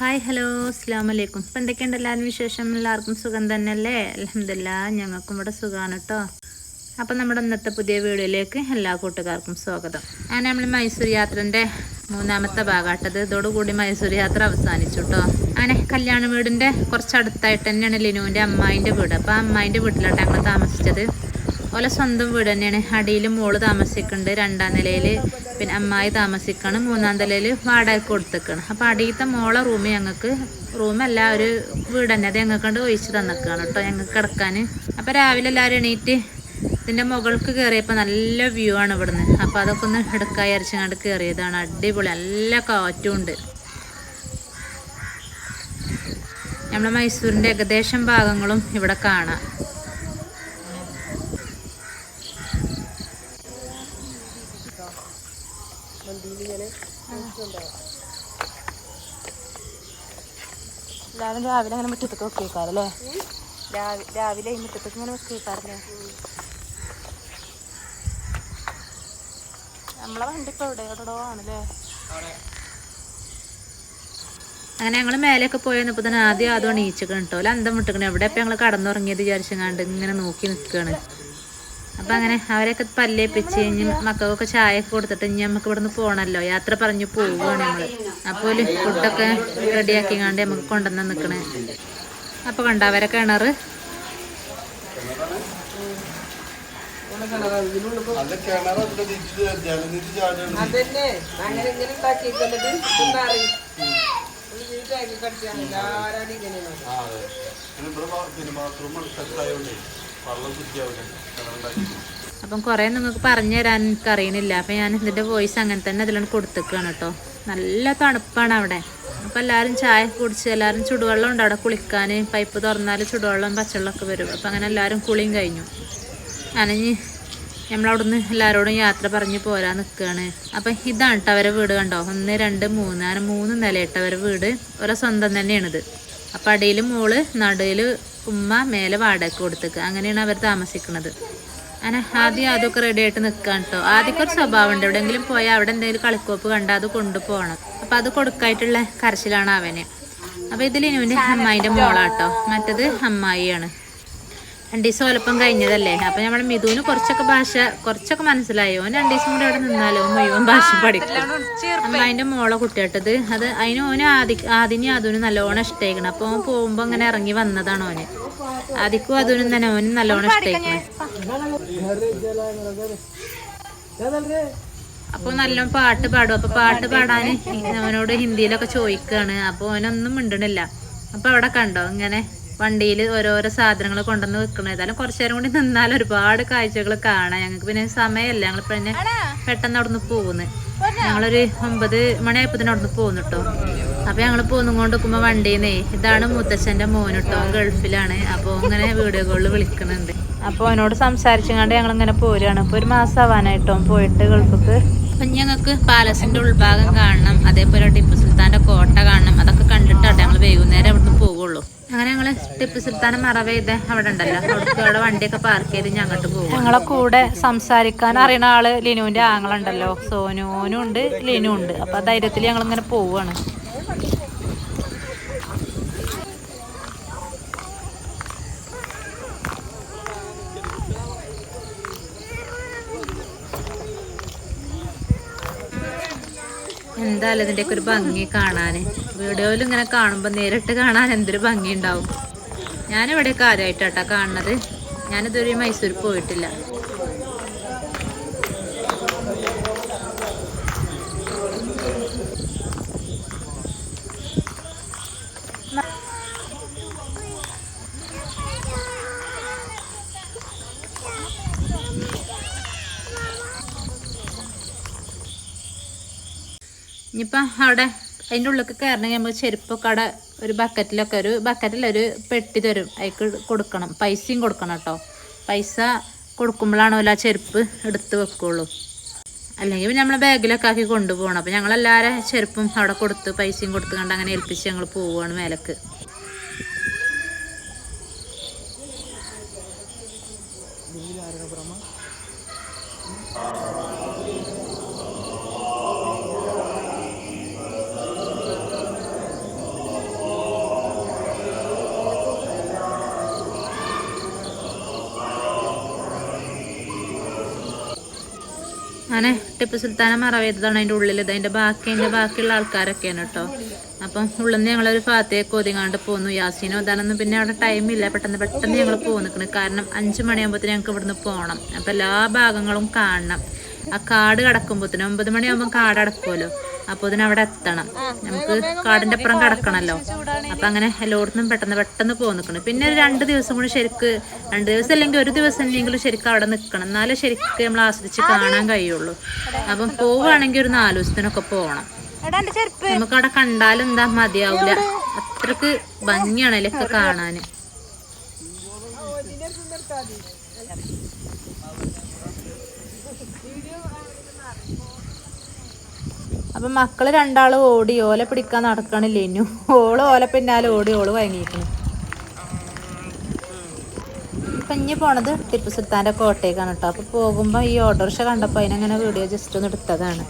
Hi hello അസ്സാം വലൈക്കും ഇപ്പം എന്തൊക്കെയുണ്ട് എല്ലാവരും വിശേഷം? എല്ലാവർക്കും സുഖം തന്നെയല്ലേ? അലഹമില്ല ഞങ്ങൾക്കും ഇവിടെ സുഖമാണ് കേട്ടോ അപ്പം നമ്മുടെ ഇന്നത്തെ പുതിയ വീഡിയോയിലേക്ക് എല്ലാ കൂട്ടുകാർക്കും സ്വാഗതം. അങ്ങനെ നമ്മൾ മൈസൂർ യാത്രന്റെ മൂന്നാമത്തെ ഭാഗമാട്ടത് ഇതോടുകൂടി മൈസൂർ യാത്ര അവസാനിച്ചു കേട്ടോ അങ്ങനെ കല്യാണ വീടിന്റെ കുറച്ചടുത്തായിട്ട് തന്നെയാണ് ലിനുവിന്റെ അമ്മായിന്റെ വീട്. അപ്പോൾ അമ്മായിന്റെ വീട്ടിലോട്ടാണ് ഞങ്ങൾ താമസിച്ചത്. ഓലെ സ്വന്തം വീട് തന്നെയാണ്. അടിയിൽ മോൾ താമസിക്കുന്നുണ്ട് രണ്ടാം നിലയിൽ പിന്നെ അമ്മായി താമസിക്കണം. മൂന്നാം നിലയിൽ വാടക കൊടുത്തേക്കാണ്. അപ്പോൾ അടിയിലത്തെ മോളെ റൂം ഞങ്ങൾക്ക് റൂമല്ല ഒരു വീട് തന്നെ. അത് ഞങ്ങൾക്ക് കണ്ട് ഒഴിച്ച് തന്നേക്കാണ് കേട്ടോ ഞങ്ങൾക്ക് കിടക്കാൻ അപ്പോൾ രാവിലെ എല്ലാവരും എണീറ്റ് ഇതിന്റെ മുകൾക്ക് കയറിയപ്പോൾ നല്ല വ്യൂ ആണ് ഇവിടുന്ന്. അപ്പോൾ അതൊക്കെ ഒന്ന് എടുക്കാൻ അരച്ചങ്ങാണ്ട് കയറിയതാണ് അടിപൊളി. നല്ല കാറ്റും ഉണ്ട്. നമ്മളെ മൈസൂരിന്റെ ഏകദേശം ഭാഗങ്ങളും ഇവിടെ കാണാം. എല്ലാവരും രാവിലെ അങ്ങനെ മുറ്റത്തൊക്കെ വെക്കേക്കാറല്ലേ രാവിലെ ഈ മുറ്റത്തൊക്കെ ഇങ്ങനെ വെക്കേക്കാറല്ലേ നമ്മളെ വണ്ടി ഇപ്പൊ എവിടെ എവിടെയോ ആണല്ലേ? അങ്ങനെ ഞങ്ങൾ മേലെയൊക്കെ പോയി തന്നെ ആദ്യം ആദ്യം എണീച്ചിക്കണം കേട്ടോ അല്ല അന്തം വിട്ടിക്കണം. എവിടെ ഇപ്പം ഞങ്ങൾ കടന്നുറങ്ങിയത് വിചാരിച്ചെങ്ങാണ്ട് ഇങ്ങനെ നോക്കി നിൽക്കുകയാണ് അപ്പം അങ്ങനെ അവരെയൊക്കെ പല്ലേപ്പിച്ച് ഇനി മക്കൾക്കൊക്കെ ചായ ഒക്കെ കൊടുത്തിട്ട് ഇനി നമുക്ക് ഇവിടുന്ന് പോകണമല്ലോ യാത്ര പറഞ്ഞു പോവുകയാണ് നമ്മൾ അപ്പോൾ ഫുഡൊക്കെ റെഡിയാക്കിങ്ങാണ്ട് നമുക്ക് കൊണ്ടുവന്ന് നിൽക്കണേ അപ്പോൾ കണ്ട അവരെ കിണർ പിന്നെ ഇവിടെ ബാത്റൂം കിണറുണ്ടാക്കി അപ്പം കുറേ നിങ്ങൾക്ക് പറഞ്ഞു തരാൻ എനിക്ക് അറിയണില്ല അപ്പം ഞാൻ ഇതിന്റെ വോയിസ് അങ്ങനെ തന്നെ അതിലാണ് കൊടുത്തേക്കാണ് കേട്ടോ. നല്ല തണുപ്പാണ് അവിടെ. അപ്പം എല്ലാവരും ചായ കുടിച്ച് എല്ലാവരും ചുടുവെള്ളം ഉണ്ട് അവിടെ കുളിക്കാൻ. പൈപ്പ് തുറന്നാൽ ചുടുവെള്ളം പച്ചവെള്ളമൊക്കെ വരും. അപ്പം അങ്ങനെ എല്ലാവരും കുളിയും കഴിഞ്ഞു. ഞാനിനി നമ്മളവിടുന്ന് എല്ലാവരോടും യാത്ര പറഞ്ഞ് പോരാൻ നിൽക്കുകയാണ് അപ്പം ഇതാണ് കേട്ടോ അവരെ വീട് കണ്ടോ? ഒന്ന് രണ്ട് മൂന്ന്. അങ്ങനെ മൂന്ന് നിലയിട്ട അവരെ വീട്. ഓരോ സ്വന്തം തന്നെയാണിത്. അപ്പം അടിയിൽ മോൾ നടുവിൽ ഉമ്മ മേലെ വാടക കൊടുത്തേക്ക്. അങ്ങനെയാണ് അവർ താമസിക്കുന്നത് അങ്ങനെ ആദ്യം അതൊക്കെ റെഡി ആയിട്ട് നിൽക്കാൻ കേട്ടോ ആദ്യമൊക്കെ ഒരു സ്വഭാവം ഉണ്ട് എവിടെയെങ്കിലും പോയാൽ അവിടെ എന്തെങ്കിലും കളിക്കോപ്പ് കണ്ടാൽ അത് കൊണ്ടുപോകണം. അപ്പം അത് കൊടുക്കായിട്ടുള്ള കരച്ചിലാണ് അവന്. അപ്പോൾ ഇതിൽ ഇനുവിന്റെ അമ്മായിന്റെ മോളാട്ടോ മറ്റത് അമ്മായിയാണ്. രണ്ടു ദിവസം ഒലപ്പം കഴിഞ്ഞതല്ലേ? അപ്പൊ നമ്മുടെ മിഥുവിന് കുറച്ചൊക്കെ ഭാഷ കുറച്ചൊക്കെ മനസ്സിലായി. ഓൻ രണ്ടു ദിവസം കൂടെ അവിടെ നിന്നാലോ മുഴുവൻ ഭാഷ പഠിക്കും. അതിന്റെ മോളെ കുട്ടിയട്ടത്. അത് അതിന് ഓന് ആദി ആദിനും അതിനും നല്ലോണം ഇഷ്ടമായിക്കണം അപ്പൊ ഓൻ പോകുമ്പോ അങ്ങനെ ഇറങ്ങി വന്നതാണ് ഓന്. ആദിക്കും അതിനും തന്നെ ഓനും നല്ലോണം ഇഷ്ടമായിക്കണം അപ്പൊ നല്ല പാട്ട് പാടും. അപ്പൊ പാട്ട് പാടാന് അവനോട് ഹിന്ദിയിലൊക്കെ ചോദിക്കുകയാണ് അപ്പൊ ഓനൊന്നും മിണ്ടണില്ല. അപ്പൊ അവിടെ കണ്ടോ ഇങ്ങനെ വണ്ടിയിൽ ഓരോരോ സാധനങ്ങൾ കൊണ്ടുവന്ന് വെക്കണം ഏതായാലും കുറച്ചു നേരം കൂടി നിന്നാൽ ഒരുപാട് കാഴ്ചകൾ കാണാം. ഞങ്ങൾക്ക് പിന്നെ സമയമല്ല. ഞങ്ങൾ പിന്നെ പെട്ടെന്ന് അവിടുന്ന് പോകുന്നു ഞങ്ങളൊരു ഒമ്പത് മണിയായപ്പത്തിന് അവിടുന്ന് പോകുന്നു കേട്ടോ അപ്പൊ ഞങ്ങൾ പോന്നും കൊണ്ട് നിൽക്കുമ്പോ വണ്ടിന്നേ ഇതാണ് മുത്തച്ഛന്റെ മോൻ കേട്ടോ ഗൾഫിലാണ്. അപ്പൊ ഇങ്ങനെ വീഡിയോ കോളിൽ വിളിക്കുന്നുണ്ട് അപ്പോൾ അവനോട് സംസാരിച്ചുകൊണ്ട് ഞങ്ങൾ ഇങ്ങനെ പോരുകയാണ് അപ്പോൾ ഒരു മാസം ആവാനായിട്ടോ പോയിട്ട് ഗൾഫിക്ക്. അപ്പൊ ഞങ്ങൾക്ക് പാലസിന്റെ ഉൾഭാഗം കാണണം. അതേപോലെ ടിപ്പു സുൽത്താന്റെ കോട്ട കാണണം. അതൊക്കെ കണ്ടിട്ടാട്ടെ ഞങ്ങൾ വൈകുന്നേരം അവിടുന്ന് പോവുള്ളൂ. അങ്ങനെ ഞങ്ങൾ ടിപ്പു സുൽത്താൻ മറവ് ചെയ്ത് അവിടെ ഉണ്ടല്ലോ. അവിടെ വണ്ടിയൊക്കെ പാർക്ക് ചെയ്ത് ഞാൻ അങ്ങോട്ട് പോകും ഞങ്ങളെ കൂടെ സംസാരിക്കാൻ അറിയണ ആൾ ലിനുവിന്റെ ആങ്ങളുണ്ടല്ലോ സോനുണ്ട് ഉണ്ട് ലിനു ഉണ്ട്. അപ്പൊ ധൈര്യത്തിൽ ഞങ്ങൾ ഇങ്ങനെ പോവാണ്. എന്തായാലും ഇതിന്റെയൊക്കെ ഒരു ഭംഗി കാണാൻ വീഡിയോയിൽ ഇങ്ങനെ കാണുമ്പോൾ നേരിട്ട് കാണാൻ എന്തൊരു ഭംഗി ഉണ്ടാവും ഞാനിവിടെയൊക്കെ ആദ്യമായിട്ടാട്ടോ കാണുന്നത്. ഞാനിതുവരെ മൈസൂർ പോയിട്ടില്ല. ഇനിയിപ്പം അവിടെ അതിന്റെ ഉള്ളിലേക്ക് കയറണമെങ്കിൽ നമ്മൾ ചെരുപ്പൊക്കെ അവിടെ ഒരു ബക്കറ്റിലൊക്കെ ഒരു ബക്കറ്റിൽ ഒരു പെട്ടി തരും. അതിക്ക് കൊടുക്കണം. പൈസയും കൊടുക്കണം കേട്ടോ. പൈസ കൊടുക്കുമ്പോഴാണോ ആ ചെരുപ്പ് എടുത്ത് വെക്കുള്ളൂ. അല്ലെങ്കിൽ നമ്മൾ ബാഗിലൊക്കെ ആക്കി കൊണ്ടുപോകണം. അപ്പം ഞങ്ങളെല്ലാവരും ചെരുപ്പും അവിടെ കൊടുത്ത് പൈസയും കൊടുത്ത് കണ്ട് അങ്ങനെ ഏൽപ്പിച്ച് ഞങ്ങൾ പോവുകയാണ് മേലേക്ക്. അങ്ങനെ ടിപ്പു സുൽത്താനെ മറവേറ്റതാണ് അതിന്റെ ഉള്ളിൽ ഇത് അതിന്റെ ബാക്കി അതിന്റെ ബാക്കിയുള്ള ആൾക്കാരൊക്കെയാണ് കേട്ടോ അപ്പം ഉള്ളിൽ നിന്ന് ഞങ്ങളൊരു ഭാഗത്തേക്ക് ഒതുങ്ങാണ്ട് പോന്നു. യാസീനോ അതാണെന്നും പിന്നെ അവിടെ ടൈമില്ല പെട്ടെന്ന് പെട്ടെന്ന് ഞങ്ങൾ പോകുന്നു കാരണം അഞ്ച് മണിയാകുമ്പോഴത്തേന് ഞങ്ങൾക്ക് ഇവിടുന്ന് പോകണം അപ്പം എല്ലാ ഭാഗങ്ങളും കാണണം. ആ കാട് കടക്കുമ്പോഴത്തേനും ഒമ്പത് മണിയാകുമ്പോൾ കാട് അടക്കുമല്ലോ അപ്പോൾ അതിനവിടെ എത്തണം. നമുക്ക് കാടിന്റെ അപ്പുറം കടക്കണല്ലോ. അപ്പം അങ്ങനെ എല്ലായിടത്തും പെട്ടെന്ന് പെട്ടെന്ന് പോകാൻ നിൽക്കണം പിന്നെ ഒരു രണ്ട് ദിവസം കൂടി ശരിക്ക് രണ്ട് ദിവസം അല്ലെങ്കിൽ ഒരു ദിവസം അല്ലെങ്കിലും ശരിക്കും അവിടെ നിൽക്കണം എന്നാലേ ശരിക്കും നമ്മൾ ആസ്വദിച്ച് കാണാൻ കഴിയുള്ളൂ. അപ്പം പോവുകയാണെങ്കിൽ ഒരു നാല് ദിവസത്തിനൊക്കെ പോകണം നമുക്ക് അവിടെ കണ്ടാലും എന്താ മതിയാവൂല. അത്രയ്ക്ക് ഭംഗിയാണ് അതിലൊക്കെ കാണാന്. അപ്പൊ മക്കൾ രണ്ടാളും ഓടി ഓല പിടിക്കാൻ നടക്കണില്ല ഇന്നു ഓൾ ഓല പിന്നാലെ ഓടി ഓൾ വഴങ്ങിയിരിക്കുന്നു ഇപ്പൊ ഇനി പോണത് ടിപ്പു സുൽത്താന്റെ കോട്ടയ്ക്കാണ് കേട്ടോ അപ്പൊ പോകുമ്പോ ഈ ഓട്ടോറിക്ഷ കണ്ടപ്പോ അതിനങ്ങനെ വീഡിയോ ജസ്റ്റ് ഒന്ന് എടുത്തതാണ്.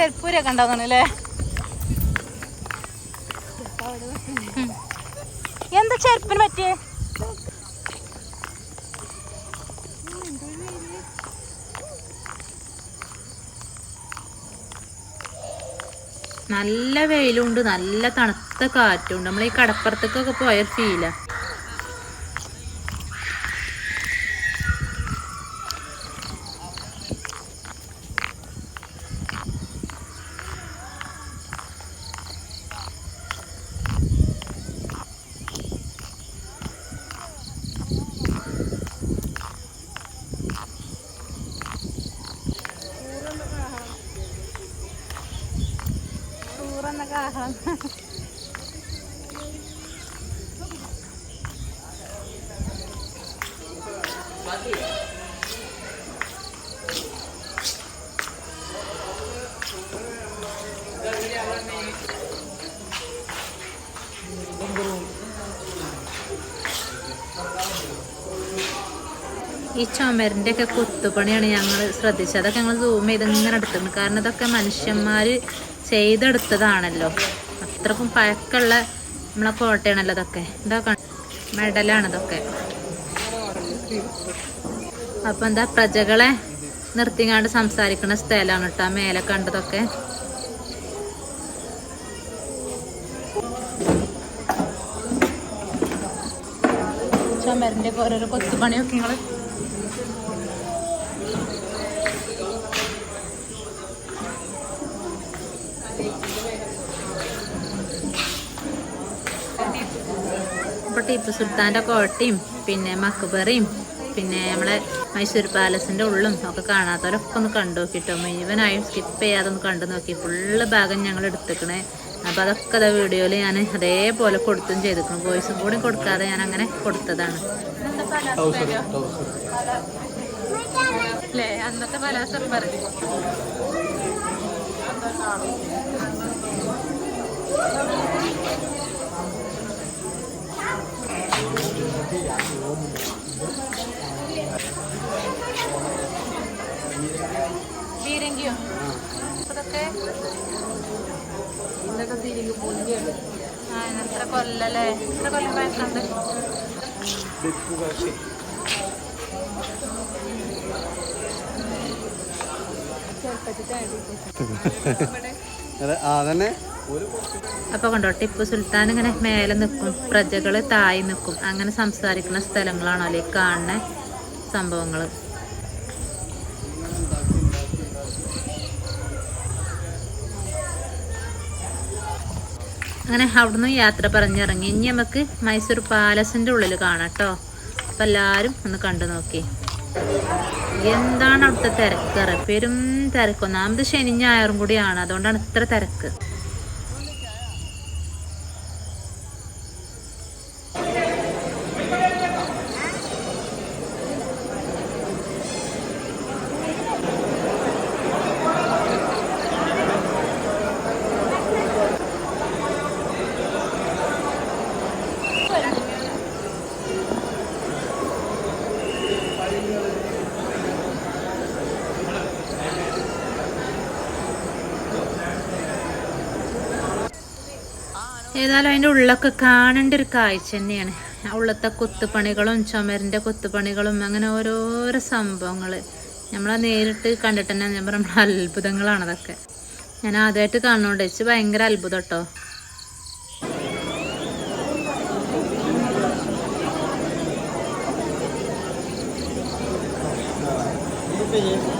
പിന്നെ ഉണ്ടാകുന്നു അല്ലേ? എന്താ ചെരുപ്പിന് പറ്റിയേ? നല്ല വെയിലുണ്ട് നല്ല തണുത്ത കാറ്റുണ്ട്. നമ്മൾ ഈ കടപ്പുറത്തേക്കൊക്കെ പോയ ഫീലാ ഈ ചുമരിന്റെ ഒക്കെ കൊത്തുപണിയാണ് ഞങ്ങൾ ശ്രദ്ധിച്ചത്. അതൊക്കെ ഞങ്ങൾ സൂം ചെയ്ത് ഇങ്ങനെ എടുത്തിട്ടുണ്ട് കാരണം ഇതൊക്കെ മനുഷ്യന്മാർ ചെയ്തെടുത്തതാണല്ലോ. അത്രക്കും പഴക്കമുള്ള നമ്മളെ കോട്ടയാണല്ലോ ഇതൊക്കെ. ഇതൊക്കെ മെഡലാണ് ഇതൊക്കെ അപ്പം എന്താ പ്രജകളെ നിർത്തിങ്ങാണ്ട് സംസാരിക്കുന്ന സ്ഥലമാണ് കേട്ടോ മേലെ കണ്ടതൊക്കെ. ചുമരിന്റെ ഓരോരോ കൊത്തുപണിയൊക്കെ നിങ്ങൾ അപ്പോൾ ടിപ്പു സുൽത്താന്റെ കോട്ടയും പിന്നെ മക്ബറയും പിന്നെ നമ്മളെ മൈസൂർ പാലസിന്റെ ഉള്ളും ഒക്കെ കാണാത്തവരൊക്കെ ഒന്ന് കണ്ടു നോക്കിട്ടോ. മുഴുവനായും സ്കിപ്പ് ചെയ്യാതെ ഒന്ന് കണ്ടു നോക്കി. ഫുള്ള് ഭാഗം ഞങ്ങൾ എടുത്തേക്കണേ. അപ്പോൾ അതൊക്കെ അത് വീഡിയോയിൽ ഞാൻ അതേപോലെ കൊടുത്തും ചെയ്തിരിക്കണം വോയിസും കൂടി കൊടുക്കാതെ ഞാൻ അങ്ങനെ കൊടുത്തതാണ്. അന്നത്തെ അതൊക്കെ? ഇതൊക്കെ തിരികെ പൊളിയാണ് ആ എത്ര കൊല്ലല്ലേ? എത്ര കൊല്ലം പഴക്കമുണ്ട് അതെ അതന്നെ. അപ്പൊ കണ്ടോ ടിപ്പു സുൽത്താൻ ഇങ്ങനെ മേലെ നിൽക്കും പ്രജകൾ തായി നിൽക്കും. അങ്ങനെ സംസാരിക്കുന്ന സ്ഥലങ്ങളാണോ അല്ലെ കാണുന്ന സംഭവങ്ങൾ അങ്ങനെ അവിടുന്ന് യാത്ര പറഞ്ഞിറങ്ങി. ഇനി നമുക്ക് മൈസൂർ പാലസിന്റെ ഉള്ളിൽ കാണാം കേട്ടോ. അപ്പൊ എല്ലാരും ഒന്ന് കണ്ടു നോക്കി. എന്താണ് അവിടുത്തെ തിരക്കറ് പെരും തിരക്ക്. ഒന്നാമത് ശനി ഞായറും കൂടിയാണ്. അതുകൊണ്ടാണ് ഇത്ര തിരക്ക് എന്നാലും അതിന്റെ ഉള്ളൊക്കെ കാണേണ്ട ഒരു കാഴ്ച തന്നെയാണ്. ഉള്ളത്തെ കൊത്തുപണികളും ചുമരിന്റെ കൊത്തുപണികളും അങ്ങനെ ഓരോരോ സംഭവങ്ങൾ നമ്മളെ നേരിട്ട് കണ്ടിട്ട് തന്നെ ഞാൻ പറഞ്ഞ അത്ഭുതങ്ങളാണ് അതൊക്കെ. ഞാൻ ആദ്യമായിട്ട് കാണുന്നുണ്ട്. വെച്ച് ഭയങ്കര അത്ഭുതം കേട്ടോ അവിടുന്ന്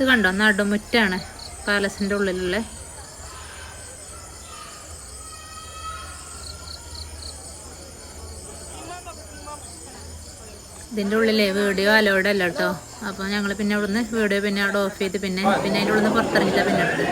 ഇത് കണ്ടോ? നടുമുറ്റാണ് പാലസിന്റെ ഉള്ളിലുള്ള. ഇതിന്റെ ഉള്ളിലെ വീഡിയോ അലോഡ് കേട്ടോ. അപ്പോൾ ഞങ്ങൾ പിന്നെ അവിടുന്ന് വീഡിയോ പിന്നെ അവിടെ ഓഫ് ചെയ്ത് പിന്നെ പിന്നെ അതിന്റെ ഉള്ളിൽ നിന്ന് പുറത്തിറങ്ങിയില്ല പിന്നെ എടുത്ത്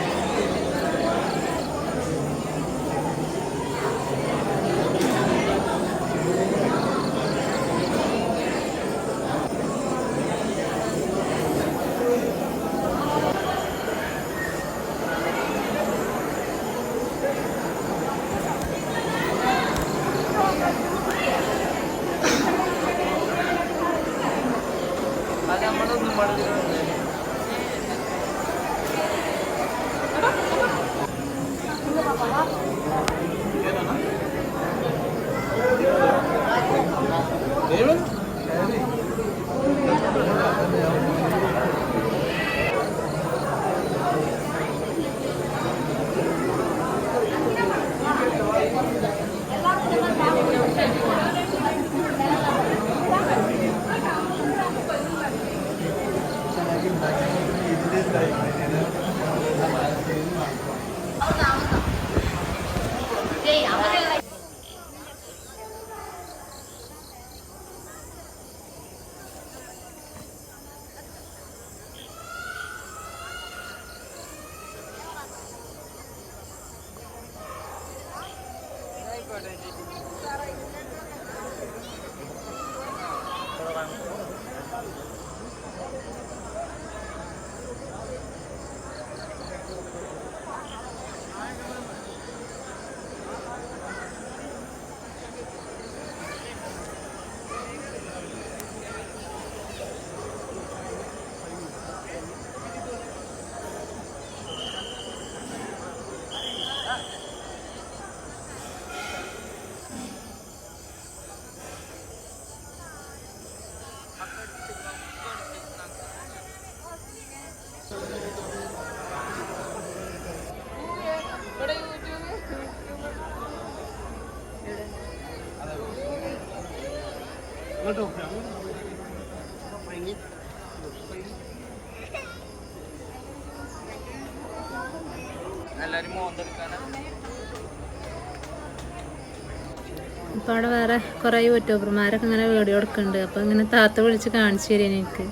അപ്പൊ അവിടെ വേറെ കുറേ യൂട്യൂബർമാരൊക്കെ ഇങ്ങനെ വീഡിയോ എടുക്കുന്നുണ്ട്. അപ്പൊ ഇങ്ങനെ താത്ത വിളിച്ച് കാണിച്ചു തരും എനിക്ക്.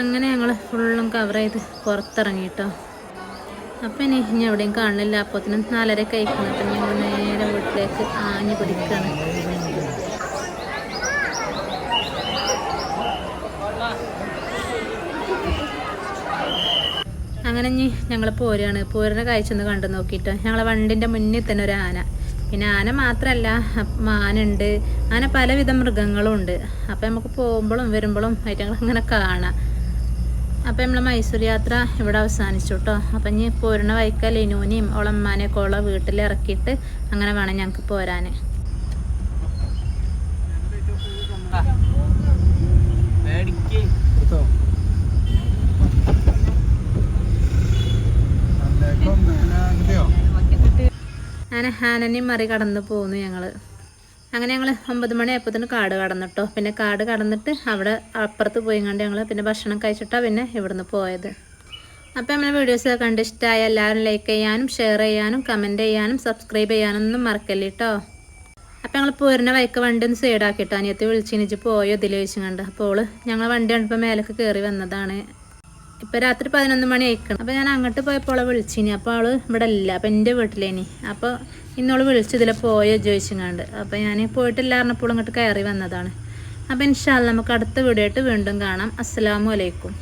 അങ്ങനെ ഞങ്ങൾ ഫുള്ളും കവർ ചെയ്ത് പുറത്തിറങ്ങിയിട്ടോ അപ്പം ഇനി ഇനി എവിടെയും കാണില്ല തന്നെ നാലര കഴിക്കണം അപ്പം ഞങ്ങൾ നേരെ വീട്ടിലേക്ക് ആഞ്ഞു പിടിക്കുകയാണ് അങ്ങനെ ഇനി ഞങ്ങൾ പോരുകയാണ് പോരുന്ന കാഴ്ച കണ്ടു നോക്കിയിട്ട് ഞങ്ങളെ വണ്ടിന്റെ മുന്നിൽ തന്നെ ഒരു ആന. പിന്നെ ആന മാത്രമല്ല മാനുണ്ട്. ആന പലവിധ മൃഗങ്ങളും ഉണ്ട് അപ്പം നമുക്ക് പോകുമ്പോഴും വരുമ്പോഴും ഐറ്റങ്ങൾ അങ്ങനെ കാണാം. അപ്പം നമ്മളെ മൈസൂർ യാത്ര ഇവിടെ അവസാനിച്ചു കേട്ടോ അപ്പം ഇനി പോരുന്ന വൈക്ക ലിനൂനെയും ഓളമ്മാനെയൊക്കെ ഉള്ള വീട്ടിൽ ഇറക്കിയിട്ട് അങ്ങനെ വേണം ഞങ്ങൾക്ക് പോരാൻ ഞാൻ അങ്ങനെ ഹാനനെയും മറികടന്ന് പോകുന്നു ഞങ്ങൾ അങ്ങനെ ഞങ്ങൾ ഒമ്പത് മണിയായപ്പോഴത്തേന് കാട് കടന്നിട്ടോ. പിന്നെ കാട് കടന്നിട്ട് അവിടെ അപ്പുറത്ത് പോയി കണ്ട് ഞങ്ങൾ പിന്നെ ഭക്ഷണം കഴിച്ചിട്ടാണ് പിന്നെ ഇവിടുന്ന് പോയത്. അപ്പോൾ നമ്മുടെ വീഡിയോസ് കണ്ട് ഇഷ്ടമായ എല്ലാവരും ലൈക്ക് ചെയ്യാനും ഷെയർ ചെയ്യാനും കമന്റ് ചെയ്യാനും സബ്സ്ക്രൈബ് ചെയ്യാനും ഒന്നും മറക്കല്ലേ കേട്ടോ അപ്പോൾ ഞങ്ങൾ പോരുന്ന വൈക്ക് വണ്ടി ഒന്ന് സൈഡാക്കിയിട്ടോ അനിയത്തി വിളിച്ചിനിച്ച് പോയോ ഇതിൽ ചോദിച്ചു കണ്ട് അപ്പോൾ ഞങ്ങൾ വണ്ടി കണ്ടപ്പോൾ മേലേക്ക് കയറി വന്നതാണ്. ഇപ്പം രാത്രി പതിനൊന്ന് മണി ആയിക്കണം. അപ്പോൾ ഞാൻ അങ്ങോട്ട് പോയപ്പോൾ അവളെ വിളിച്ചിനി. അപ്പോൾ അവൾ ഇവിടെ ഇല്ല. അപ്പം എന്റെ വീട്ടിലേനി. അപ്പോൾ ഇന്നോൾ വിളിച്ചു ഇതിലെ പോയോ ചോദിച്ചിങ്ങാണ്ട്. അപ്പോൾ ഞാൻ പോയിട്ടില്ല പറഞ്ഞപ്പോൾ ഇങ്ങോട്ട് കയറി വന്നതാണ്. അപ്പോൾ ഇൻഷാല്ല നമുക്ക് അടുത്ത വീഡിയോ ആയിട്ട് വീണ്ടും കാണാം. അസ്സലാമു അലൈക്കും.